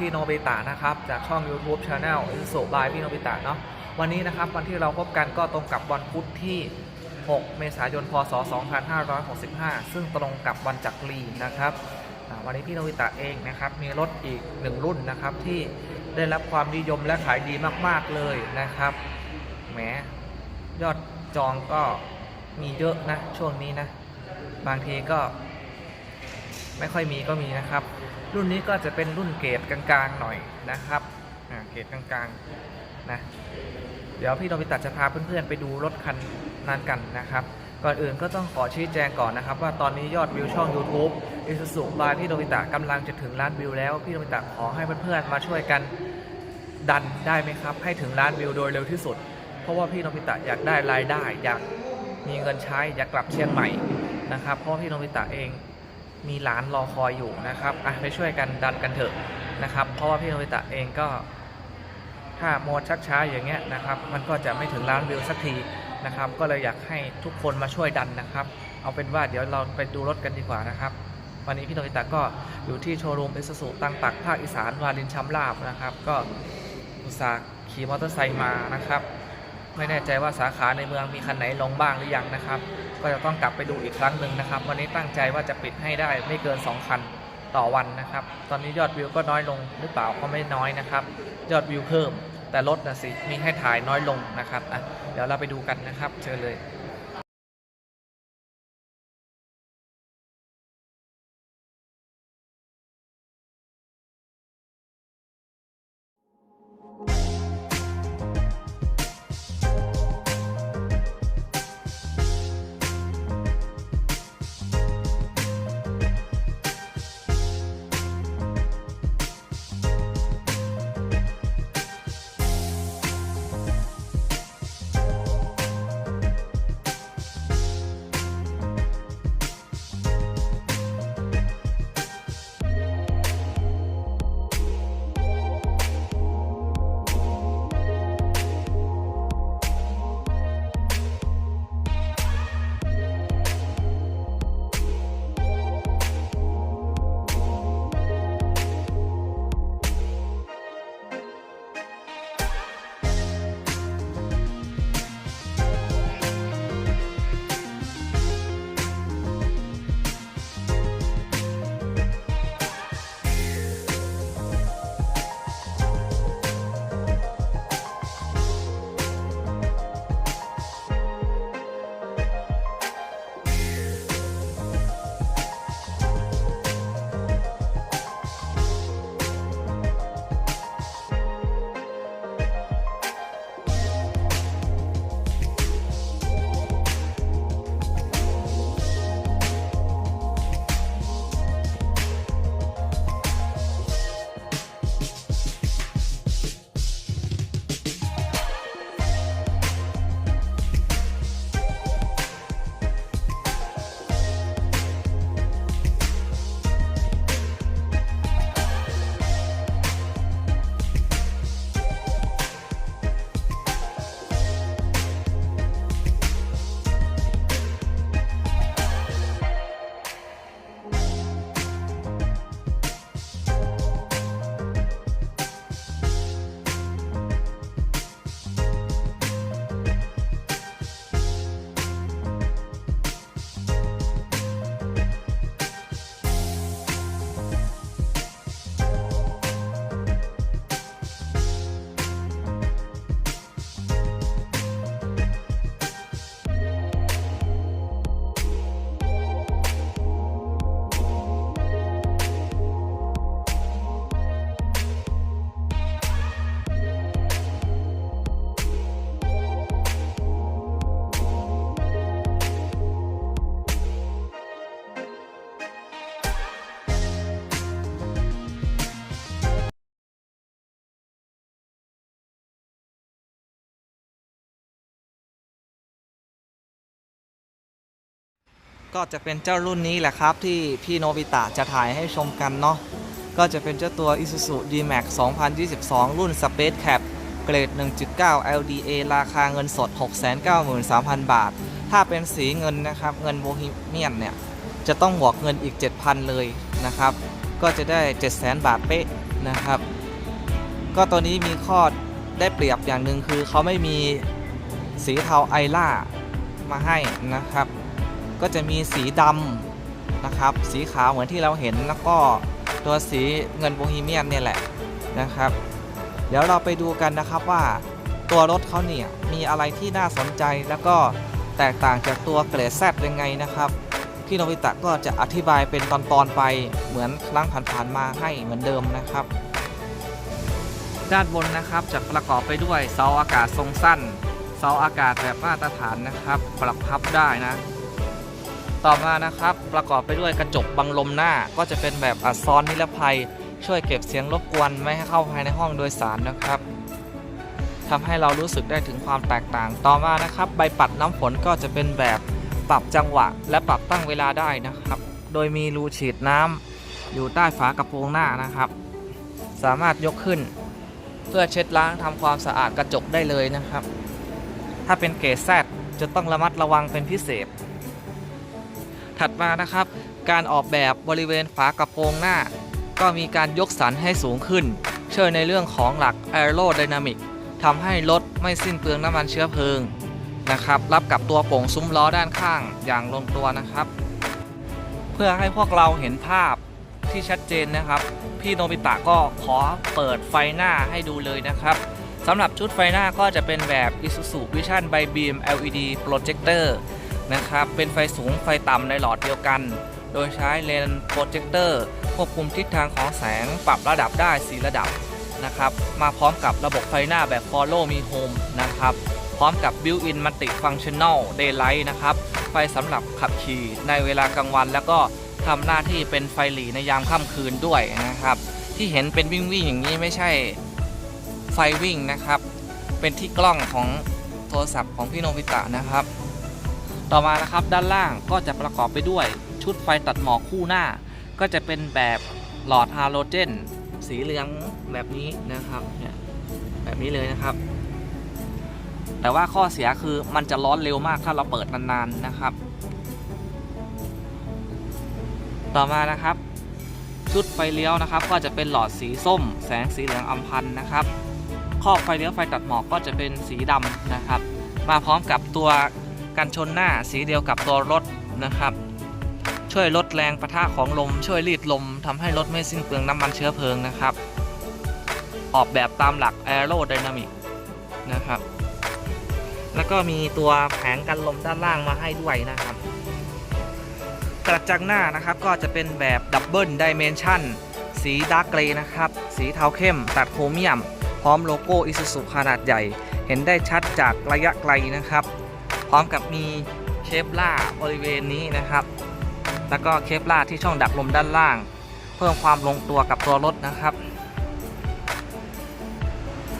พี่โนบิตะนะครับจากช่อง YouTube Channel อิสุบายพี่โนบิตะเนาะวันนี้นะครับวันที่เราพบกันก็ตรงกับวันพุธที่ 6 เมษายน พศ 2565 ซึ่งตรงกับวันจักรีนะครับวันนี้พี่โนบิตะเองนะครับมีรถอีกหนึ่งรุ่นนะครับที่ได้รับความนิยมและขายดีมาก ๆ เลยนะครับแหมยอดจองก็มีเยอะนะช่วงนี้นะ บางทีก็ ไม่ค่อยมีก็มีนะครับ รุ่นนี้ก็จะเป็นรุ่นเกรดกลางๆหน่อยนะครับเกรดกลางๆนะเดี๋ยวพี่โนบิตะจะพาเพื่อนๆไปดูรถคันนั้นกันนะครับ ก่อนอื่นก็ต้องขอชี้แจงก่อนนะครับ ว่าตอนนี้ยอดวิวช่อง YouTube อิสุสุบายพี่โนบิตะกำลังจะถึงล้านวิวแล้ว พี่โนบิตะขอให้เพื่อนๆมาช่วยกันดันได้ไหมครับ ให้ถึงล้านวิวโดยเร็วที่สุด เพราะว่าพี่โนบิตะอยากได้รายได้อยากมีเงินใช้อยากกลับเชียงใหม่นะครับเพราะพี่โนบิตะเอง มีหลานรอคอยอยู่นะครับอะไปช่วยกันดันกันเถอะนะครับ เพราะว่าพี่โนบิตะเองก็ ถ้าโมดชักช้าอย่างเงี้ยนะครับ มันก็จะไม่ถึงล้านวิวสักทีนะครับ ก็เลยอยากให้ทุกคนมาช่วยดันนะครับ เอาเป็นว่าเดี๋ยวเราไปดูรถกันดีกว่านะครับ วันนี้พี่โนบิตะก็อยู่ที่โชว์รูมเอสสุตั้งปักภาคอีสานวารินชัมลาบนะครับ ก็อุตส่าห์ขี่มอเตอร์ไซค์มานะครับ ไม่แน่ใจว่าสาขาในเมืองมีคันไหนลงบ้างหรือยังนะครับ ก็จะต้องกลับไปดูอีกครั้งหนึ่งนะครับ วันนี้ตั้งใจว่าจะปิดให้ได้ไม่เกิน 2 คันต่อวันนะครับ ตอนนี้ยอดวิวก็น้อยลงหรือเปล่าก็ไม่น้อยนะครับ ยอดวิวเพิ่ม แต่รถนะสิมีให้ถ่ายน้อยลงนะครับอะเดี๋ยวเราไปดูกันนะครับ เชิญเลย ก็จะเป็นเจ้ารุ่นนี้แหละครับ ที่พี่โนบิตะจะถ่ายให้ชมกันเนาะก็จะเป็นเจ้าตัว Isuzu D-Max 2022 รุ่น Space Cap เกรด 1.9 LDA ราคาเงินสด 693,000 บาท ถ้าเป็นสีเงินนะครับ เงินโบฮีเมียนเนี่ย จะต้องบวกเงินอีก 7,000 เลยนะครับ ก็จะได้ 700,000 บาทเป๊ะนะครับ ก็ตัวนี้มีข้อได้เปรียบอย่างหนึ่งคือเขาไม่มีสีเทาไอล่ามาให้นะครับ ก็จะมีสีดำนะครับ สีขาวเหมือนที่เราเห็นแล้วก็ตัวสีเงินโบฮีเมียนเนี่ยแหละนะครับ เดี๋ยวเราไปดูกันนะครับว่าตัวรถเขาเนี่ยมีอะไรที่น่าสนใจแล้วก็แตกต่างจากตัวเกรดแซดยังไงนะครับพี่โนบิตะก็จะอธิบายเป็นตอนๆไปเหมือนครั้งผ่านๆมาให้เหมือนเดิมนะครับ ด้านบนนะครับจะประกอบไปด้วยเสาอากาศทรงสั้น เสาอากาศแบบมาตรฐานนะครับ ปรับพับได้นะ ต่อมานะครับประกอบไปด้วยกระจกบังลมหน้าก็จะเป็นแบบอัดซ้อนนิรภัย ช่วยเก็บเสียงรบกวนไม่ให้เข้าภายในห้องโดยสารนะครับทำให้เรารู้สึกได้ถึงความแตกต่าง ต่อมานะครับ ใบปัดน้ำฝนก็จะเป็นแบบปรับจังหวะ และปรับตั้งเวลาได้นะครับ โดยมีรูฉีดน้ำอยู่ใต้ฝากระโปรงหน้านะครับ สามารถยกขึ้น เพื่อเช็ดล้างทำความสะอาดกระจกได้เลยนะครับ ถ้าเป็นเกรดแซดจะต้องระมัดระวังเป็นพิเศษ ถัดมานะครับ การออกแบบบริเวณฝากระโปรงหน้า ก็มีการยกสันให้สูงขึ้น ช่วยในเรื่องของหลัก Aerodynamic ทำให้รถไม่สิ้นเปลืองน้ำมันเชื้อเพลิงนะครับรับกับตัวโป่งซุ้มล้อด้านข้างอย่างลงตัวนะครับ เพื่อให้พวกเราเห็นภาพที่ชัดเจนนะครับ พี่โนบิตะก็ขอเปิดไฟหน้าให้ดูเลยนะครับสำหรับชุดไฟหน้าก็จะเป็นแบบ Isuzu Vision by Beam LED Projector นะครับ เป็นไฟสูงไฟต่ำในหลอดเดียวกัน โดยใช้เลนส์โปรเจคเตอร์ควบคุมทิศทางของแสงปรับระดับได้ 4 ระดับนะครับ มาพร้อมกับระบบไฟหน้าแบบ Follow Me Home นะครับ พร้อมกับ Built-in Multi-Functional Daylight นะครับ ไฟสำหรับขับขี่ในเวลากลางวัน แล้วก็ทำหน้าที่เป็นไฟหลีในยามค่ำคืนด้วยนะครับ ที่เห็นเป็นวิ่งวิ่งๆอย่างนี้ไม่ใช่ไฟวิ่งนะครับ เป็นที่กล้องของโทรศัพท์ของพี่โนบิตะนะครับ ต่อมานะครับด้านล่างก็จะประกอบไปด้วยชุดไฟตัดหมอกคู่หน้า ก็จะเป็นแบบหลอดฮาโลเจน สีเหลืองแบบนี้นะครับเนี่ยแบบนี้เลยนะครับ แต่ว่าข้อเสียคือมันจะร้อนเร็วมากถ้าเราเปิดนานๆนะครับ ต่อมานะครับ ชุดไฟเลี้ยวนะครับ ก็จะเป็นหลอดสีส้ม แสงสีเหลืองอำพันธ์นะครับครอบไฟเลี้ยวไฟตัดหมอกก็จะเป็นสีดำนะครับ มาพร้อมกับตัว กันชนหน้าสีเดียวกับตัวรถนะครับ ช่วยลดแรงประทะของลม ช่วยรีดลมทำให้รถไม่สิ้นเปลืองน้ำมันเชื้อเพลิงนะครับ ออกแบบตามหลัก Aerodynamic นะครับ แล้วก็มีตัวแผงกันลมด้านล่างมาให้ด้วยนะครับกระจังหน้านะครับก็จะเป็นแบบดับเบิลดิเมนชันสีดาร์กเกรย์นะครับ สีเทาเข้มตัดโครเมียม พร้อมโลโก้อิซูซุขนาดใหญ่ เห็นได้ชัดจากระยะไกลนะครับ พร้อมกับมีเคปล่าบริเวณนี้นะครับ แล้วก็เคปล่าที่ช่องดักลมด้านล่าง เพิ่มความลงตัวกับตัวรถนะครับ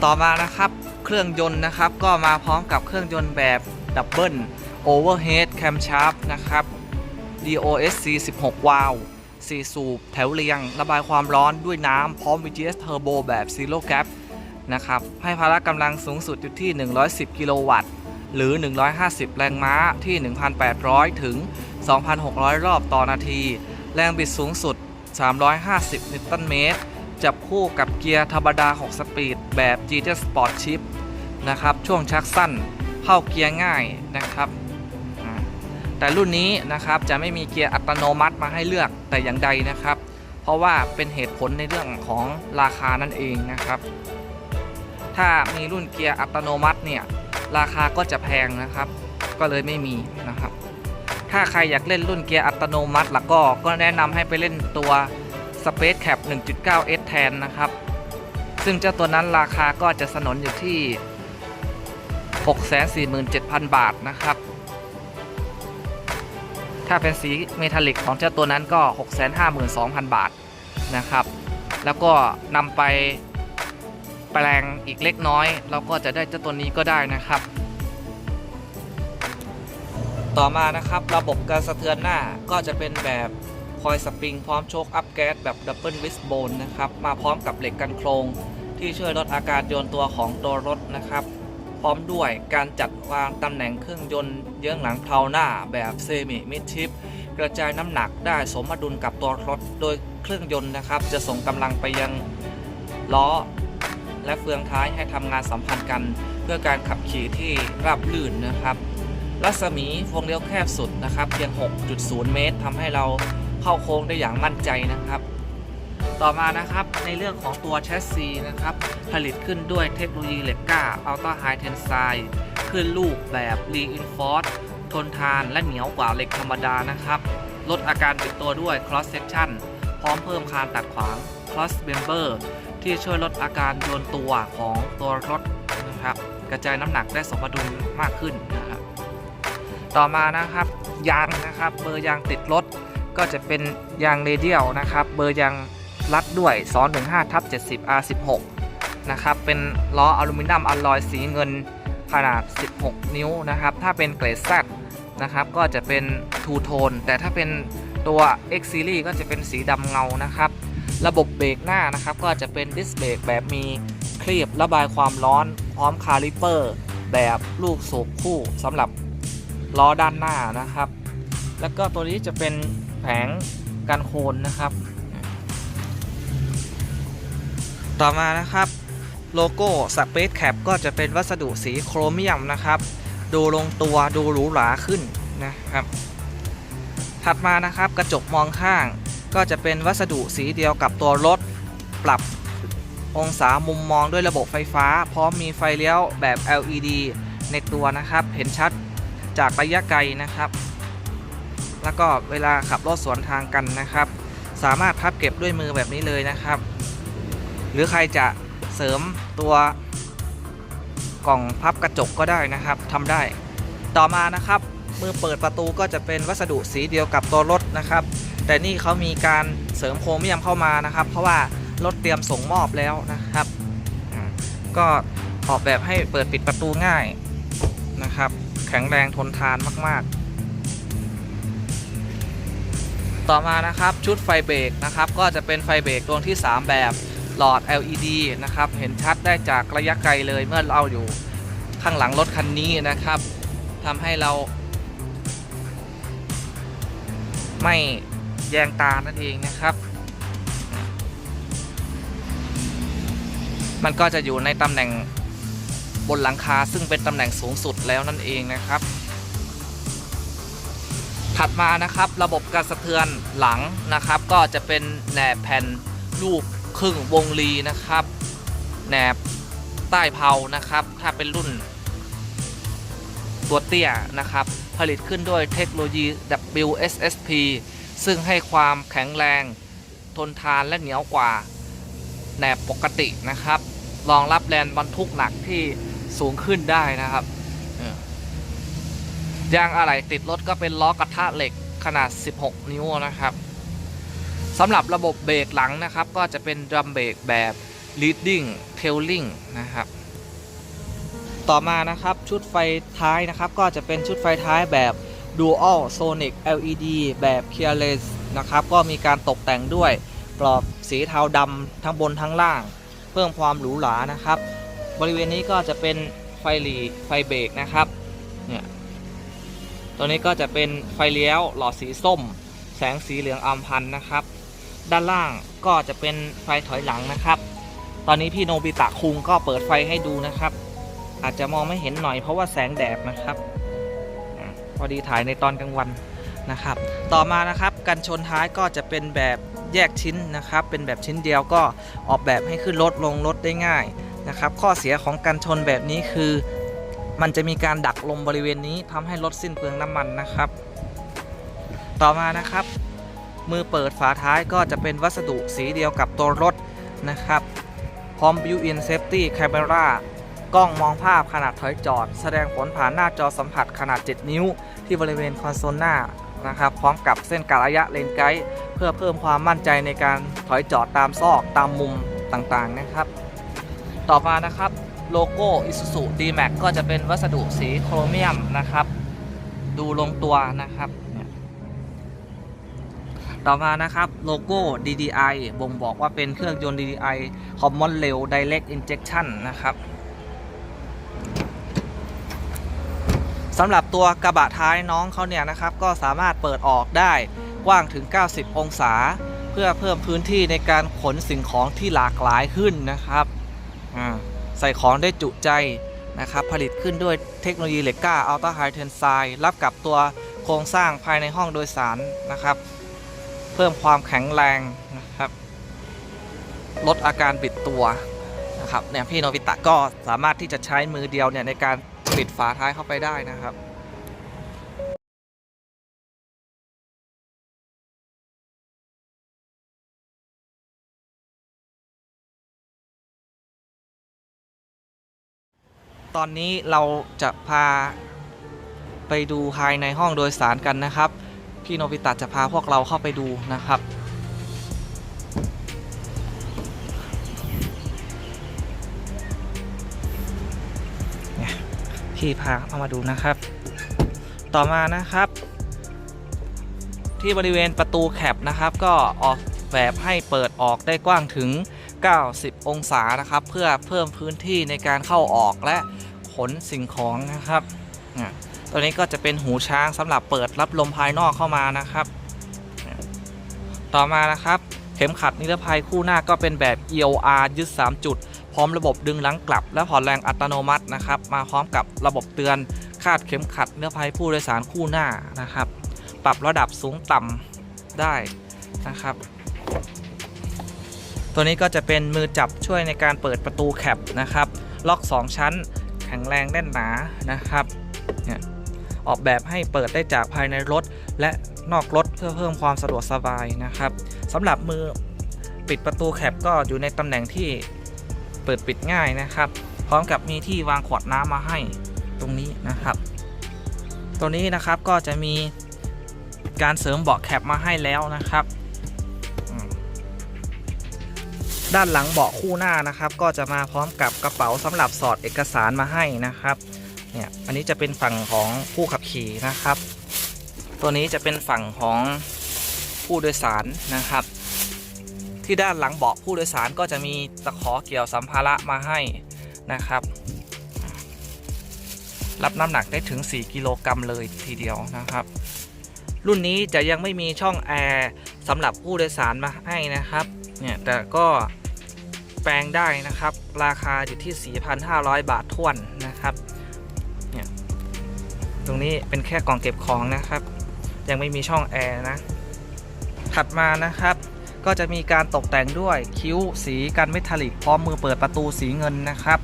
ต่อมานะครับเครื่องยนต์นะครับก็มาพร้อมกับเครื่องยนต์แบบดับเบิลโอเวอร์เฮดแคมชาร์ปนะครับ DOSC 16 วาล์ว4สูบแถวเรียง ระบายความร้อนด้วยน้ำพร้อม VGS Turbo แบบ Zero Gap นะครับ ให้พละกำลังสูงสุดอยู่ที่ 110 กิโลวัตต์ หรือ 150 แรงม้าที่ 1,800 ถึง 2,600 รอบต่อนาที แรงบิดสูงสุด 350 นิวตันเมตร จับคู่กับเกียร์ธรรมดา 6 สปีด แบบ GT Sport Shift นะครับ ช่วงชักสั้น เข้าเกียร์ง่ายนะครับ แต่รุ่นนี้นะครับจะไม่มีเกียร์อัตโนมัติมาให้เลือกแต่อย่างใดนะครับ เพราะว่าเป็นเหตุผลในเรื่องของราคานั่นเองนะครับ ถ้ามีรุ่นเกียร์อัตโนมัติเนี่ย ราคาก็จะแพงนะครับ ก็เลยไม่มีนะครับ ถ้าใครอยากเล่นรุ่นเกียร์อัตโนมัติแล้วก็ก็แนะนำให้ไปเล่นตัว Space Cap 1.9S แทนนะครับ ซึ่งเจ้าตัวนั้นราคาก็จะสนนอยู่ที่ 647,000 บาทนะครับ ถ้าเป็นสีเมทัลลิกของเจ้าตัวนั้นก็ 652,000 บาทนะครับ แล้วก็นำไป แปลงอีกเล็กน้อย เราก็จะได้เจ้าตัวนี้ก็ได้นะครับ ต่อมานะครับระบบการสะเทือนหน้าก็จะเป็นแบบคอยสปริงพร้อมโชคอัพแก๊สแบบดับเบิลวิสโบนนะครับมาพร้อมกับเหล็กกันโครง ที่ช่วยลดอาการโยนตัวของตัวรถนะครับพร้อมด้วยการจัดวางตำแหน่งเครื่องยนต์เยื้องหลังเพลาหน้าแบบเซมิมิดชิปกระจายน้ำหนักได้สมดุลกับตัวรถ โดยเครื่องยนต์นะครับ จะส่งกำลังไปยังล้อ และเฟืองท้ายให้ทำงานสัมพันธ์กัน เพื่อการขับขี่ที่ราบลื่นนะครับ รัศมีวงเลี้ยวแคบสุดนะครับ เพียง 6.0 เมตรทำให้เราเข้าโค้งได้อย่างมั่นใจนะครับ ต่อมานะครับในเรื่องของตัวแชสซีนะครับ ผลิตขึ้นด้วยเทคโนโลยีเหล็กก้าอัลต้าไฮเทนไซขึ้นลูกแบบ Reinforce ทนทานและเหนียวกว่าเหล็กธรรมดานะครับ ลดอาการบิดตัวด้วย cross section พร้อมเพิ่มคานตัดขวาง cross member ที่ช่วยลดอาการโยนตัวของตัวรถนะครับ กระจายน้ำหนักได้สมดุลมากขึ้นนะครับ ต่อมานะครับยางนะครับเบอร์ยางติดรถก็จะเป็นยางเรเดียลนะครับ เบอร์ยางรัดด้วย215ทับ70 R16 นะครับ เป็นล้ออลูมิเนียมอลลอยสีเงินขนาด 16 นิ้วนะครับ ถ้าเป็นเกรด Z นะครับ ก็จะเป็นทูโทน แต่ถ้าเป็นตัว X Series ก็จะเป็นสีดำเงานะครับ ระบบเบรกหน้านะครับ ก็จะเป็นดิสเบรกแบบมีคลีบระบายความร้อนพร้อมคาลิเปอร์ แบบลูกสูบคู่สำหรับล้อด้านหน้านะครับ แล้วก็ตัวนี้จะเป็นแผงกันโคลนนะครับ ต่อมานะครับโลโก้ Space Cap ก็จะเป็นวัสดุสีโครเมียมนะครับ ดูลงตัวดูหรูหราขึ้นนะครับ ถัดมานะครับกระจกมองข้าง ก็จะเป็นวัสดุสีเดียวกับตัวรถ ปรับองศามุมมองด้วยระบบไฟฟ้า พร้อมมีไฟเลี้ยวแบบ LED ในตัวนะครับ เห็นชัดจากระยะไกลนะครับ แล้วก็เวลาขับรถสวนทางกันนะครับ สามารถพับเก็บด้วยมือแบบนี้เลยนะครับ หรือใครจะเสริมตัวกล่องพับกระจกก็ได้นะครับทำได้ต่อมานะครับมือเปิดประตูก็จะเป็นวัสดุสีเดียวกับตัวรถนะครับ แต่นี่เขามีการเสริมโครเมียมเข้ามานะครับ เพราะว่ารถเตรียมส่งมอบแล้วนะครับ ก็ออกแบบให้เปิดปิดประตูง่ายนะครับ แข็งแรงทนทานมาก ๆ ต่อมานะครับชุดไฟเบรกนะครับ ก็จะเป็นไฟเบรกดวงที่ 3 แบบหลอด LED นะครับ เห็นชัดได้จากระยะไกลเลยเมื่อเราอยู่ข้างหลังรถคันนี้นะครับทำให้เรา ไม่ แยงตานั่นเองนะครับ มันก็จะอยู่ในตำแหน่งบนหลังคาซึ่งเป็นตำแหน่งสูงสุดแล้วนั่นเองนะครับ ถัดมานะครับระบบการสะเทือนหลังนะครับ ก็จะเป็นแหนบแผ่นรูปครึ่งวงรีนะครับแหนบใต้เพลานะครับ ถ้าเป็นรุ่น ตัวเตี้ยนะครับ ผลิตขึ้นด้วยเทคโนโลยี WSSP ซึ่งให้ความแข็งแรง ทนทานและเหนียวกว่าแหนบปกตินะครับ รองรับแรงบรรทุกหนักที่สูงขึ้นได้นะครับยางอะไหล่ติดรถก็เป็นล้อกระทะเหล็กขนาด 16 นิ้วนะครับสำหรับระบบเบรกหลังนะครับ ก็จะเป็นดรัมเบรกแบบ leading tailing นะครับ ต่อมานะครับชุดไฟท้ายนะครับ ก็จะเป็นชุดไฟท้ายแบบ Dual Sonic LED แบบ Keyless นะครับ ก็มีการตกแต่งด้วยกรอบสีเทาดำทั้งบนทั้งล่าง เพิ่มความหรูหรานะครับ บริเวณนี้ก็จะเป็นไฟหลีไฟเบรกนะครับเนี่ยตัวนี้ก็จะเป็นไฟเลี้ยวหลอดสีส้ม แสงสีเหลืองอำพันธ์นะครับ ด้านล่างก็จะเป็นไฟถอยหลังนะครับ ตอนนี้พี่โนบิตะคุงก็เปิดไฟให้ดูนะครับ อาจจะมองไม่เห็นหน่อยเพราะว่าแสงแดดนะครับ พอดีถ่ายในตอนกลางวันนะครับ ต่อมานะครับกันชนท้ายก็จะเป็นแบบแยกชิ้นนะครับ เป็นแบบชิ้นเดียวก็ออกแบบให้ขึ้นรถลงรถได้ง่ายนะครับ ข้อเสียของกันชนแบบนี้คือ มันจะมีการดักลมบริเวณนี้ทำให้รถสิ้นเปลืองน้ำมันนะครับ ต่อมานะครับ มือเปิดฝาท้ายก็จะเป็นวัสดุสีเดียวกับตัวรถนะครับ พร้อม built-in safety camera กล้องมองภาพขนาดถอยจอด แสดงผลผ่านหน้าจอสัมผัสขนาด 7 นิ้ว ที่บริเวณคอนโซลหน้านะครับพร้อมกับเส้นกะระยะเลนไกด์เพื่อเพิ่มความมั่นใจในการถอยจอดตามซอกตามมุมต่างๆนะครับ ต่อมานะครับโลโก้ Isuzu D-Max ก็จะเป็นวัสดุสีโครเมียมนะครับ ดูลงตัวนะครับ ต่อมานะครับโลโก้ DDI บ่งบอกว่าเป็นเครื่องยนต์ DDI Common Rail Direct Injection นะครับ สำหรับตัวกระบะท้ายน้องเขาเนี่ยนะครับก็สามารถเปิดออกได้กว้างถึง 90 องศา เพื่อเพิ่มพื้นที่ในการขนสิ่งของที่หลากหลายขึ้นนะครับใส่ของได้จุใจนะครับผลิตขึ้นด้วยเทคโนโลยีเหล็กก้าอัลต a าไฮเทนไซรับกับตัวโครงสร้างภายในห้องโดยสารนะครับ เพิ่มความแข็งแรงนะครับ ลดอาการบิดตัวนะครับเนี่ยพี่โนบิตะก็สามารถที่จะใช้มือเดียวเนี่ยในการ ปิดฝาท้ายเข้าไปได้นะครับตอนนี้เราจะพาไปดูภายในห้องโดยสารกันนะครับ พี่โนบิตะจะพาพวกเราเข้าไปดูนะครับ พี่พาเอามาดูนะครับ ต่อมานะครับ ที่บริเวณประตูแคปนะครับก็ออกแบบให้เปิดออกได้กว้างถึง 90 องศานะครับ เพื่อเพิ่มพื้นที่ในการเข้าออกและขนสิ่งของนะครับตัวนี้ก็จะเป็นหูช้างสำหรับเปิดรับลมภายนอกเข้ามานะครับ ต่อมานะครับ เข็มขัดนิรภัยคู่หน้าก็เป็นแบบ EOR ยึด 3 จุด พร้อมระบบดึงหลังกลับ และผ่อนแรงอัตโนมัตินะครับ มาพร้อมกับระบบเตือนคาดเข็มขัดนิรภัยผู้โดยสารคู่หน้านะครับ ปรับระดับสูงต่ำได้นะครับ ตัวนี้ก็จะเป็นมือจับช่วยในการเปิดประตูแคปนะครับ ล็อก 2 ชั้น แข็งแรงแน่นหนานะครับออกแบบให้เปิดได้จากภายในรถ และนอกรถเพื่อเพิ่มความสะดวกสบายนะครับสำหรับมือปิดประตูแคปก็อยู่ในตำแหน่งที่ เปิดปิดง่ายนะครับ พร้อมกับมีที่วางขวดน้ำมาให้ตรงนี้นะครับ ตัวนี้นะครับก็จะมีการเสริมเบาะแคปมาให้แล้วนะครับ ด้านหลังเบาะคู่หน้านะครับ ก็จะมาพร้อมกับกระเป๋าสำหรับสอดเอกสารมาให้นะครับ เนี่ยอันนี้จะเป็นฝั่งของผู้ขับขี่นะครับ ตัวนี้จะเป็นฝั่งของผู้โดยสารนะครับ ที่ด้านหลังเบาะผู้โดยสารก็จะมีตะขอเกี่ยวสัมภาระมาให้นะครับ รับน้ำหนักได้ถึง 4 กิโลกรัมเลยทีเดียวนะครับ รุ่นนี้จะยังไม่มีช่องแอร์สำหรับผู้โดยสารมาให้นะครับเนี่ยแต่ก็แปลงได้นะครับ ราคาอยู่ที่ 4,500 บาทท้วนนะครับเนี่ยตรงนี้เป็นแค่กล่องเก็บของนะครับ ยังไม่มีช่องแอร์นะ ถัดมานะครับ ก็จะมีการตกแต่งด้วยคิ้วสีกันเมทัลลิกพร้อมมือเปิดประตูสีเงินนะครับ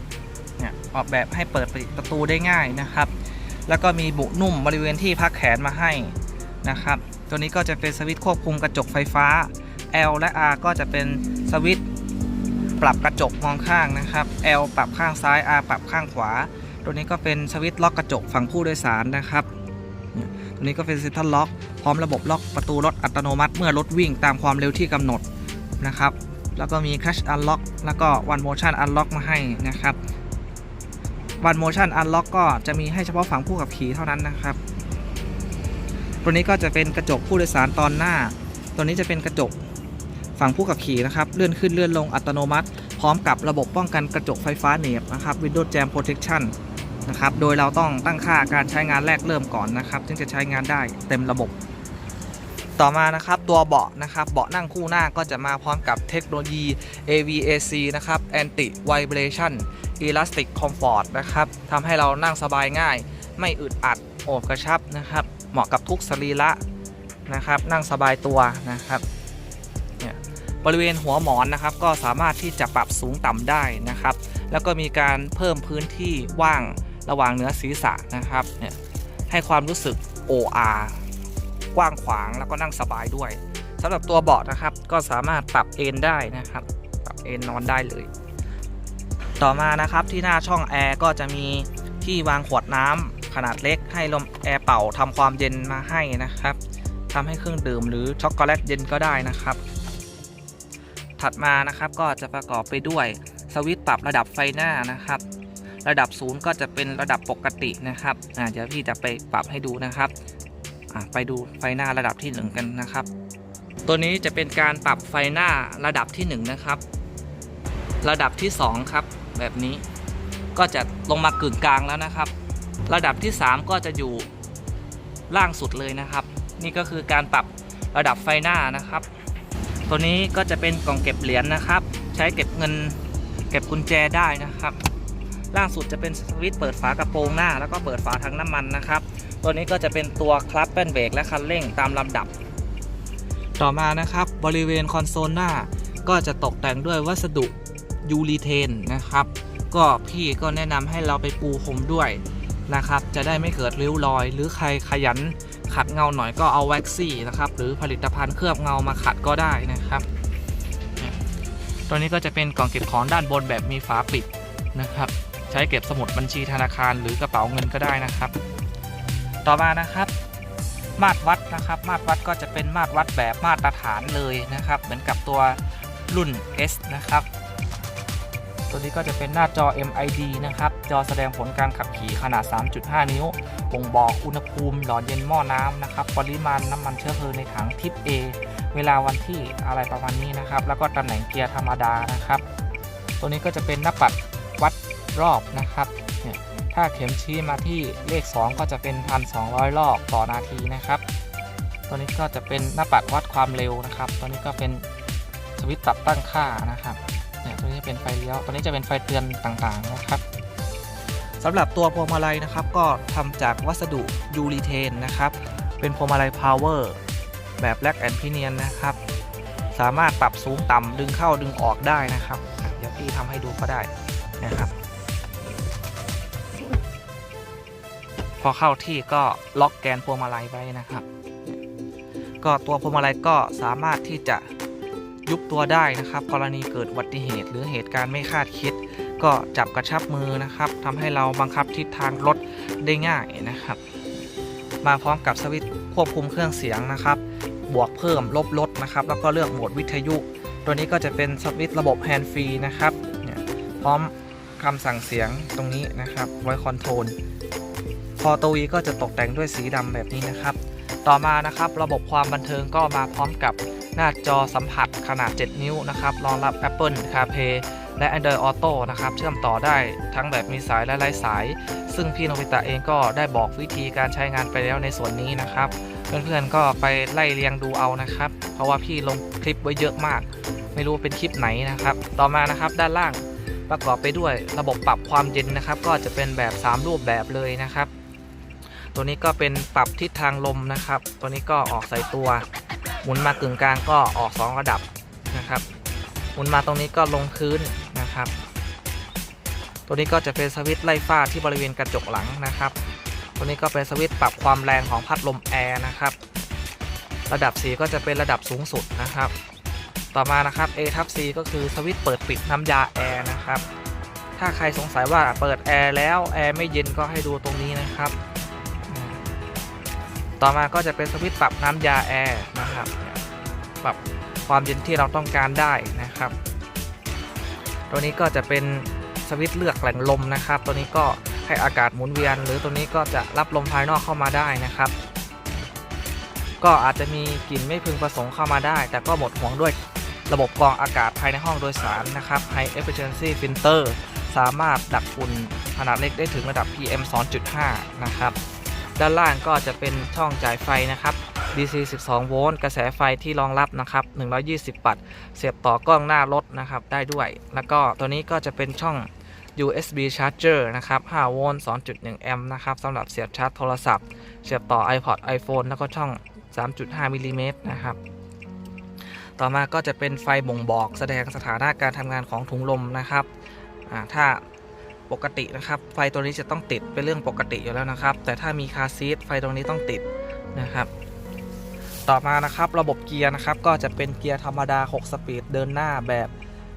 เนี่ยออกแบบให้เปิดประตูได้ง่ายนะครับ แล้วก็มีบุนุ่มบริเวณที่พักแขนมาให้นะครับ ตัวนี้ก็จะเป็นสวิตช์ควบคุมกระจกไฟฟ้า L และ R ก็จะเป็นสวิตช์ปรับกระจกมองข้างนะครับ L ปรับข้างซ้าย R ปรับข้างขวา ตัวนี้ก็เป็นสวิตช์ล็อกกระจกฝั่งผู้โดยสารนะครับ ตัวนี้ก็เป็นซินทัลล็อกพร้อมระบบล็อกประตูรถอัตโนมัติ เมื่อรถวิ่งตามความเร็วที่กำหนดนะครับ แล้วก็มี Crash Unlock แล้วก็ One Motion Unlock มาให้นะครับ One Motion Unlock ก็จะมีให้เฉพาะฝั่งผู้ขับขี่เท่านั้นนะครับ ตัวนี้ก็จะเป็นกระจกผู้โดยสารตอนหน้า ตัวนี้จะเป็นกระจกฝั่งผู้ขับขี่นะครับ เลื่อนขึ้นเลื่อนลงอัตโนมัติ พร้อมกับระบบป้องกันกระจกไฟฟ้าเหนียบนะครับ Windows Jam Protection นะครับ โดยเราต้องตั้งค่าการใช้งานแรกเริ่มก่อนนะครับจึงจะใช้งานได้เต็มระบบ ต่อมานะครับตัวเบาะนะครับเบาะนั่งคู่หน้าก็จะมาพร้อมกับเทคโนโลยี AVAC นะครับ Anti Vibration Elastic Comfort นะครับทำให้เรานั่งสบายง่าย ไม่อึดอัดโอบกระชับนะครับ เหมาะกับทุกสรีระนะครับ นั่งสบายตัวนะครับบริเวณหัวหมอนนะครับก็สามารถที่จะปรับสูงต่ำได้นะครับ แล้วก็มีการเพิ่มพื้นที่ว่าง ระหว่างเนื้อศีรษะนะครับเนี่ยให้ความรู้สึก OR กว้างขวางแล้วก็นั่งสบายด้วยสำหรับตัวเบาะนะครับ ก็สามารถปรับเอนได้นะครับ ปรับเอนนอนได้เลย ต่อมานะครับที่หน้าช่องแอร์ก็จะมีที่วางขวดน้ำขนาดเล็ก ให้ลมแอร์เป่าทำความเย็นมาให้นะครับทำให้เครื่องดื่มหรือช็อกโกแลตเย็นก็ได้นะครับ ถัดมานะครับก็จะประกอบไปด้วยสวิตช์ปรับระดับไฟหน้านะครับ ระดับศูนย์ก็จะเป็นระดับปกตินะครับอ่าเดี๋ยวพี่จะไปปรับให้ดูนะครับอ่าไปดูไฟหน้าระดับที่ 1 กันนะครับ ตัวนี้จะเป็นการปรับไฟหน้าระดับที่ 1 นะครับ ระดับที่ 2 ครับ แบบนี้ก็จะลงมากึ่งกลางแล้วนะครับ ระดับที่ 3 ก็จะอยู่ล่างสุดเลยนะครับ นี่ก็คือการปรับระดับไฟหน้านะครับ ตัวนี้ก็จะเป็นกล่องเก็บเหรียญนะครับ ใช้เก็บเงินเก็บกุญแจได้นะครับ ล่างสุดจะเป็นสวิตช์เปิดฝากระโปรงหน้า แล้วก็เปิดฝาถังน้ำมันนะครับ ตัวนี้ก็จะเป็นตัวคลัตช์แป้นเบรกและคันเร่งตามลำดับ ต่อมานะครับบริเวณคอนโซลหน้า ก็จะตกแต่งด้วยวัสดุยูรีเทนนะครับ ก็พี่ก็แนะนำให้เราไปปูพรมด้วยนะครับ จะได้ไม่เกิดริ้วรอย หรือใครขยันขัดเงาหน่อยก็เอาแว็กซี่นะครับ หรือผลิตภัณฑ์เคลือบเงามาขัดก็ได้นะครับ ตัวนี้ก็จะเป็นกล่องเก็บของด้านบนแบบมีฝาปิดนะครับ ใช้เก็บสมุดบัญชีธนาคารหรือกระเป๋าเงินก็ได้นะครับ ต่อมานะครับ มาตรวัดนะครับ มาตรวัดก็จะเป็นมาตรวัดแบบมาตรฐานเลยนะครับ เหมือนกับตัวรุ่น S นะครับ ตัวนี้ก็จะเป็นหน้าจอ MID นะครับ จอแสดงผลการขับขี่ขนาด 3.5 นิ้วบ่งบอกอุณหภูมิหลอดเย็นหม้อน้ำนะครับ ปริมาณน้ำมันเชื้อเพลิงในถังทิป A เวลาวันที่อะไรประมาณนี้นะครับ แล้วก็ตำแหน่งเกียร์ธรรมดานะครับ ตัวนี้ก็จะเป็นหน้าปัดวัด รอบนะครับเนี่ยถ้าเข็มชี้มาที่เลข 2 ก็จะเป็น 1,200 รอบต่อนาทีนะครับ ตัวนี้ก็จะเป็นหน้าปัดวัดความเร็วนะครับ ตัวนี้ก็เป็นสวิตช์ปรับตั้งค่านะครับเนี่ยตัวนี้เป็นไฟเลี้ยวตัวนี้จะเป็นไฟเตือนต่างๆนะครับสำหรับตัวพวงมาลัยนะครับ ก็ทำจากวัสดุยูรีเทนนะครับ เป็นพวงมาลัยพาวเวอร์แบบแลกแอนพิเนียนนะครับ สามารถปรับสูงต่ำดึงเข้าดึงออกได้นะครับ เดี๋ยวพี่ทำให้ดูก็ได้นะครับ อเข้าที่ก็ล็อกแกนพวงมาลัยไว้นะครับ ก็ตัวพวงมาลัยก็สามารถที่จะยุบตัวได้นะครับ กรณีเกิดอุบัติเหตุหรือเหตุการณ์ไม่คาดคิด ก็จับกระชับมือนะครับทำให้เราบังคับทิศทางรถได้ง่ายนะครับ มาพร้อมกับสวิตช์ควบคุมเครื่องเสียงนะครับ บวกเพิ่มลบลดนะครับ แล้วก็เลือกโหมดวิทยุ ตัวนี้ก็จะเป็นสวิตช์ระบบแฮนด์ฟรีนะครับพร้อมคำสั่งเสียงตรงนี้นะครับ ไว้คอนโทรล พอตัววีก็จะตกแต่งด้วยสีดำแบบนี้นะครับ ต่อมานะครับระบบความบันเทิงก็มาพร้อมกับหน้าจอสัมผัสขนาด 7 นิ้วนะครับรองรับ Apple CarPlay และ Android Auto นะครับ เชื่อมต่อได้ทั้งแบบมีสายและไร้สาย ซึ่งพี่โนบิตะเองก็ได้บอกวิธีการใช้งานไปแล้วในส่วนนี้นะครับ เพื่อนๆก็ไปไล่เรียงดูเอานะครับ เพราะว่าพี่ลงคลิปไว้เยอะมาก ไม่รู้เป็นคลิปไหนนะครับ ต่อมานะครับด้านล่างประกอบไปด้วยระบบปรับความเย็นนะครับ ก็จะเป็นแบบ 3 รูปแบบเลยนะครับ ตัวนี้ก็เป็นปรับทิศทางลมนะครับ ตัวนี้ก็ออกใส่ตัว หมุนมากึ่งกลางก็ออก 2 ระดับนะครับ หมุนมาตรงนี้ก็ลงพื้นนะครับ ตัวนี้ก็จะเป็นสวิตช์ไล่ฟ้าที่บริเวณกระจกหลังนะครับ ตัวนี้ก็เป็นสวิตช์ปรับความแรงของพัดลมแอร์นะครับ ระดับ 4 ก็จะเป็นระดับสูงสุดนะครับ ต่อมานะครับ A ทับ C ก็คือสวิตช์เปิดปิดน้ำยาแอร์นะครับ ถ้าใครสงสัยว่าเปิดแอร์แล้วแอร์ไม่เย็นก็ให้ดูตรงนี้นะครับ ต่อมาก็จะเป็นสวิตช์ปรับน้ำยาแอร์นะครับปรับความเย็นที่เราต้องการได้นะครับ ตัวนี้ก็จะเป็นสวิตช์เลือกแหล่งลมนะครับ ตัวนี้ก็ให้อากาศหมุนเวียน หรือตัวนี้ก็จะรับลมภายนอกเข้ามาได้นะครับ ก็อาจจะมีกลิ่นไม่พึงประสงค์เข้ามาได้ แต่ก็หมดห่วงด้วยระบบกรองอากาศภายในห้องโดยสารนะครับ High Efficiency Filter สามารถดักฝุ่นขนาดเล็กได้ถึงระดับ PM 2.5 นะครับ ด้านล่างก็จะเป็นช่องจ่ายไฟนะครับ DC 12 โวลต์กระแสไฟที่รองรับนะครับ 120 วัตต์ เสียบต่อกล้องหน้ารถนะครับได้ด้วย แล้วก็ตัวนี้ก็จะเป็นช่อง USB charger นะครับ 5 โวลต์ 2.1 แอมป์นะครับสำหรับเสียบชาร์จโทรศัพท์ เสียบต่อ iPod iPhone แล้วก็ช่อง 3.5 มิลลิเมตรนะครับ ต่อมาก็จะเป็นไฟบ่งบอกแสดงสถานะการทำงานของถุงลมนะครับ ถ้า ปกตินะครับไฟตัวนี้จะต้องติดเป็นเรื่องปกติอยู่แล้วนะครับ แต่ถ้ามีคาซีทไฟตรงนี้ต้องติดนะครับ ต่อมานะครับระบบเกียร์นะครับก็จะเป็นเกียร์ธรรมดา 6 สปีดเดินหน้าแบบ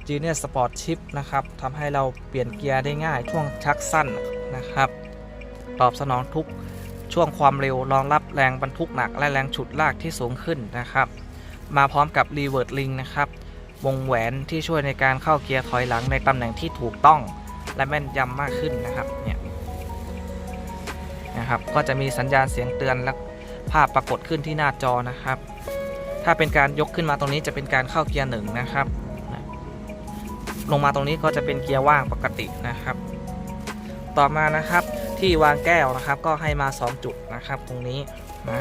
Genius Sport Chip นะครับทำให้เราเปลี่ยนเกียร์ได้ง่ายช่วงชักสั้นนะครับ ตอบสนองทุกช่วงความเร็วรองรับแรงบรรทุกหนัก และแรงฉุดลากที่สูงขึ้นนะครับ มาพร้อมกับ Reverse Ring นะครับวงแหวนที่ช่วยในการเข้าเกียร์ถอยหลังในตำแหน่งที่ถูกต้อง และแม่นยำมากขึ้นนะครับเนี่ยนะครับก็จะมีสัญญาณเสียงเตือนและภาพปรากฏขึ้นที่หน้าจอนะครับ ถ้าเป็นการยกขึ้นมาตรงนี้จะเป็นการเข้าเกียร์หนึ่งนะครับ ลงมาตรงนี้ก็จะเป็นเกียร์ว่างปกตินะครับ ต่อมานะครับที่วางแก้วนะครับ ก็ให้มา 2 จุดนะครับ ตรงนี้นะ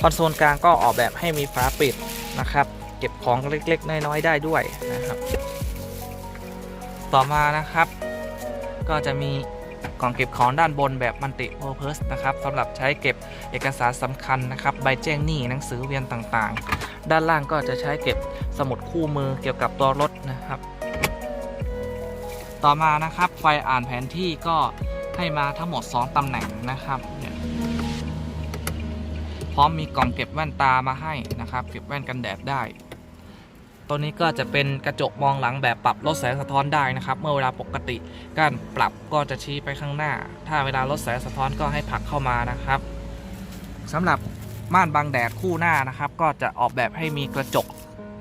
คอนโซลกลางก็ออกแบบให้มีฝาปิดนะครับ เก็บของเล็กๆ น้อยๆได้ด้วยนะครับ ต่อมานะครับ ก็จะมีกล่องเก็บของด้านบนแบบมัลติโ u ร p เพ e นะครับสำหรับใช้เก็บเอกสารสำคัญนะครับใบแจ้งหนี้หนังสือเวียนต่างๆ ด้านล่างก็จะใช้เก็บสมุดคู่มือเกี่ยวกับตัวรถนะครับ ต่อมานะครับไฟอ่านแผนที่ก็ให้มาทั้งหมด 2ตำแหน่งนะครับพร้อมมีกล่องเก็บแว่นตามาให้นะครับ เก็บแว่นกันแดดได้ ตัวนี้ก็จะเป็นกระจกมองหลังแบบปรับลดแสงสะท้อนได้นะครับ เมื่อเวลาปกติ การปรับก็จะชี้ไปข้างหน้า ถ้าเวลาลดแสงสะท้อนก็ให้ผลักเข้ามานะครับสำหรับม่านบังแดดคู่หน้านะครับ ก็จะออกแบบให้มีกระจก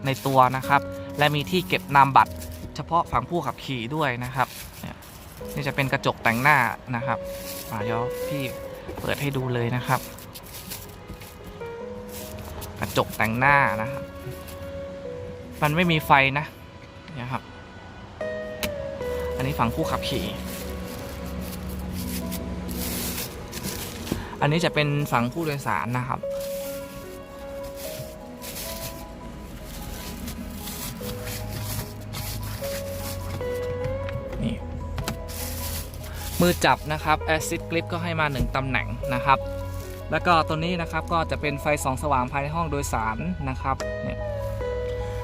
ในตัวนะครับ และมีที่เก็บนามบัตร เฉพาะฝั่งผู้ขับขี่ด้วยนะครับ นี่จะเป็นกระจกแต่งหน้านะครับอ่าเดี๋ยวพี่เปิดให้ดูเลยนะครับ กระจกแต่งหน้านะครับ มันไม่มีไฟนะเนี่ยครับ อันนี้ฝั่งผู้ขับขี่ อันนี้จะเป็นฝั่งผู้โดยสารนะครับนี่มือจับนะครับ Acid Grip ก็ให้มา 1 ตำแหน่งนะครับ แล้วก็ตัวนี้นะครับก็จะเป็นไฟสองสว่างภายในห้องโดยสารนะครับเนี่ย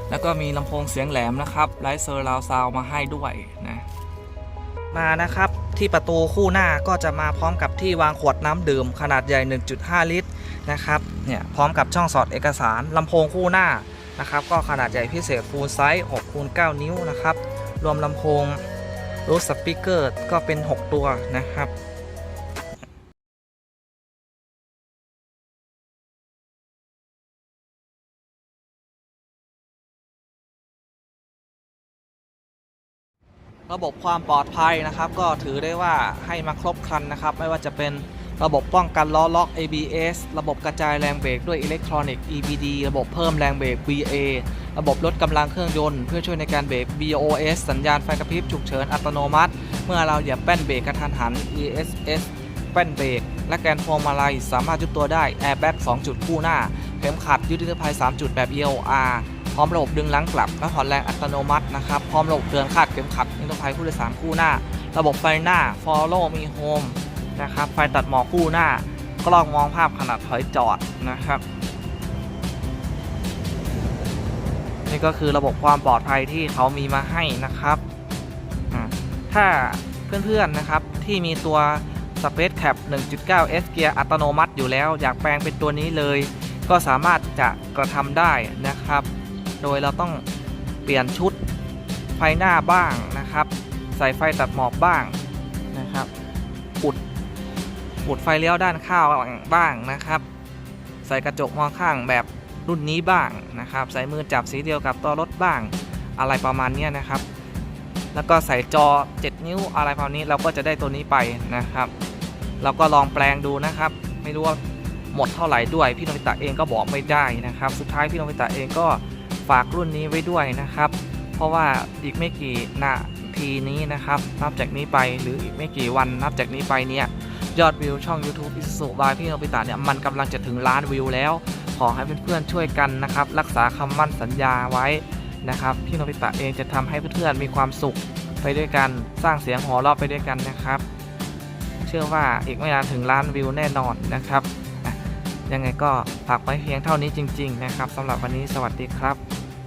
แล้วก็มีลำโพงเสียงแหลมนะครับไลท์เซอร์ราวซาวมาให้ด้วยนะมานะครับที่ประตูคู่หน้าก็จะมาพร้อมกับที่วางขวดน้ำดื่มขนาดใหญ่ 1.5 ลิตรนะครับเนี่ยพร้อมกับช่องสอดเอกสารลำโพงคู่หน้านะครับก็ขนาดใหญ่พิเศษฟูลไซส์6คูณ9นิ้วนะครับรวมลำโพงรูสปีกเกอร์ก็เป็น 6 ตัวนะครับ ระบบความปลอดภัยนะครับ ก็ถือได้ว่าให้มาครบครันนะครับ ไม่ว่าจะเป็นระบบป้องกันล้อล็อก ABS ระบบกระจายแรงเบรกด้วยอิเล็กทรอนิกส์ EBD ระบบเพิ่มแรงเบรก VA ระบบลดกำลังเครื่องยนต์เพื่อช่วยในการเบรก BOS สัญญาณไฟกระพริบฉุกเฉินอัตโนมัติ เมื่อเราเหยียบแป้นเบรกกระทันหัน ESS แป้นเบรกและแกนพวงมาลัยสามารถยุบตัวได้ Airbag 2จุดคู่หน้า เข็มขัดยึดนิรภัย3จุดแบบ EOR พร้อมระบบดึงหลังกลับและถอนแรงอัตโนมัตินะครับพร้อมระบบเตือนคาดเข็มขัดนิรภัยผู้โดยสารคู่หน้า ระบบไฟหน้า Follow Me Home นะครับไฟตัดหมอกคู่หน้ากล้องมองภาพขณะถอยจอดนะครับนี่ก็คือระบบความปลอดภัยที่เขามีมาให้นะครับ ถ้าเพื่อนๆนะครับที่มีตัว Space Cap 1.9 S เกียร์อัตโนมัติอยู่แล้ว อยากแปลงเป็นตัวนี้เลย ก็สามารถจะกระทำได้นะครับ โดยเราต้องเปลี่ยนชุดไฟหน้าบ้างนะครับ ใส่ไฟตัดหมอกบ้างนะครับ อุดอุดไฟเลี้ยวด้านข้างบ้างนะครับ ใส่กระจกมองข้างแบบรุ่นนี้บ้างนะครับ ใส่มือจับสีเดียวกับตัวรถบ้าง อะไรประมาณนี้นะครับ แล้วก็ใส่จอ 7 นิ้วอะไรประมาณนี้เราก็จะได้ตัวนี้ไปนะครับ เราก็ลองแปลงดูนะครับ ไม่รู้ว่าหมดเท่าไหร่ด้วยพี่นบิตะเองก็บอกไม่ได้นะครับ สุดท้ายพี่นบิตะเองก็ ฝากรุ่นนี้ไว้ด้วยนะครับ เพราะว่าอีกไม่กี่นาทีนี้นะครับ นับจากนี้ไปหรืออีกไม่กี่วันนับจากนี้ไปเนี่ยยอดวิวช่อง YouTube อิสุบายพี่โนบิตะเนี่ยมันกำลังจะถึงล้านวิวแล้ว ขอให้เพื่อนๆช่วยกันนะครับ รักษาคำมั่นสัญญาไว้นะครับพี่โนบิตะเองจะทำให้เพื่อนๆมีความสุขไปด้วยกันสร้างเสียงหัวเราะไปด้วยกันนะครับ เชื่อว่าอีกไม่นานถึงล้านวิวแน่นอนนะครับยังไงก็ฝากไว้เพียงเท่านี้จริง ๆ นะครับสำหรับวันนี้สวัสดีครับ